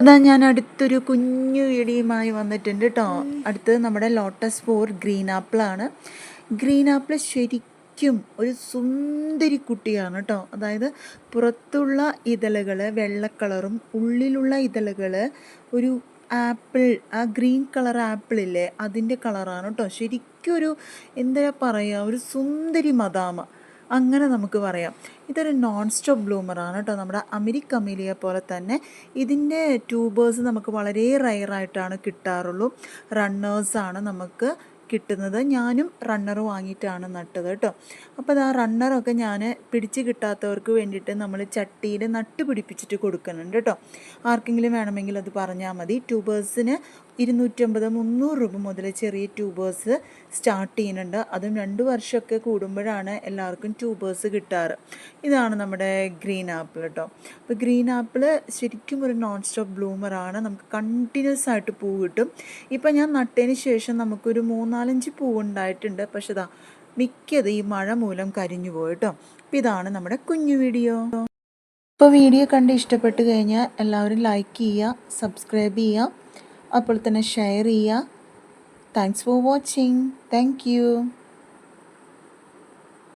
അതാ ഞാൻ അടുത്തൊരു കുഞ്ഞു ഇടിയുമായി വന്നിട്ടുണ്ട് കേട്ടോ അടുത്തത് നമ്മുടെ ലോട്ടസ് ഫോർ ഗ്രീൻ ആപ്പിളാണ് ഗ്രീൻ ആപ്പിൾ ശരിക്കും ഒരു സുന്ദരി കുട്ടിയാണ് കേട്ടോ അതായത് പുറത്തുള്ള ഇതളുകൾ വെള്ള കളറും ഉള്ളിലുള്ള ഇതളുകൾ ഒരു ആപ്പിൾ ആ ഗ്രീൻ കളർ ആപ്പിളില്ലേ അതിന്റെ കളറാണ് കേട്ടോ ശരിക്കും ഒരു എന്താ പറയുക ഒരു സുന്ദരി മദാമ. അങ്ങനെ നമുക്ക് പറയാം. ഇതൊരു നോൺ സ്റ്റോപ്പ് ബ്ലൂമറാണ് കേട്ടോ. നമ്മുടെ അമിരിക് അമീലിയ പോലെ തന്നെ ഇതിന്റെ ട്യൂബേഴ്സ് നമുക്ക് വളരെ റയറായിട്ടാണ് കിട്ടാറുള്ളൂ. റണ്ണേഴ്സാണ് നമുക്ക് കിട്ടുന്നത്. ഞാനും റണ്ണർ വാങ്ങിയിട്ടാണ് നട്ടത് കേട്ടോ. അപ്പോൾ അത് ആ റണ്ണറൊക്കെ ഞാൻ പിടിച്ച് കിട്ടാത്തവർക്ക് വേണ്ടിയിട്ട് നമ്മൾ ചട്ടിയിൽ നട്ട് പിടിപ്പിച്ചിട്ട് കൊടുക്കുന്നുണ്ട് കേട്ടോ. ആർക്കെങ്കിലും വേണമെങ്കിൽ അത് പറഞ്ഞാൽ മതി. ട്യൂബേഴ്സിന് ഇരുന്നൂറ്റമ്പത് മുന്നൂറ് രൂപ മുതൽ ചെറിയ ട്യൂബേഴ്സ് സ്റ്റാർട്ട് ചെയ്യുന്നുണ്ട്. അതും രണ്ട് വർഷമൊക്കെ കൂടുമ്പോഴാണ് എല്ലാവർക്കും ട്യൂബേഴ്സ് കിട്ടാറ്. ഇതാണ് നമ്മുടെ ഗ്രീൻ ആപ്പിൾ കേട്ടോ അപ്പോൾ ഗ്രീൻ ആപ്പിൾ ശരിക്കും ഒരു നോൺ സ്റ്റോപ്പ് ബ്ലൂമറാണ് നമുക്ക് കണ്ടിന്യൂസ് ആയിട്ട് പൂ കിട്ടും. ഇപ്പം ഞാൻ നട്ടതിന് ശേഷം നമുക്കൊരു മൂന്നാലഞ്ച് പൂവുണ്ടായിട്ടുണ്ട് പക്ഷേ ഇതാ മിക്കത് ഈ മഴ മൂലം കരിഞ്ഞു പോയിട്ടോ അപ്പോൾ ഇതാണ് നമ്മുടെ കുഞ്ഞു വീഡിയോ. ഇപ്പോൾ വീഡിയോ കണ്ട് ഇഷ്ടപ്പെട്ട് കഴിഞ്ഞാൽ എല്ലാവരും ലൈക്ക് ചെയ്യുക സബ്സ്ക്രൈബ് ചെയ്യുക. അപ്പോൾ തന്നെ ഷെയർ ചെയ്യുക. Thanks for watching thank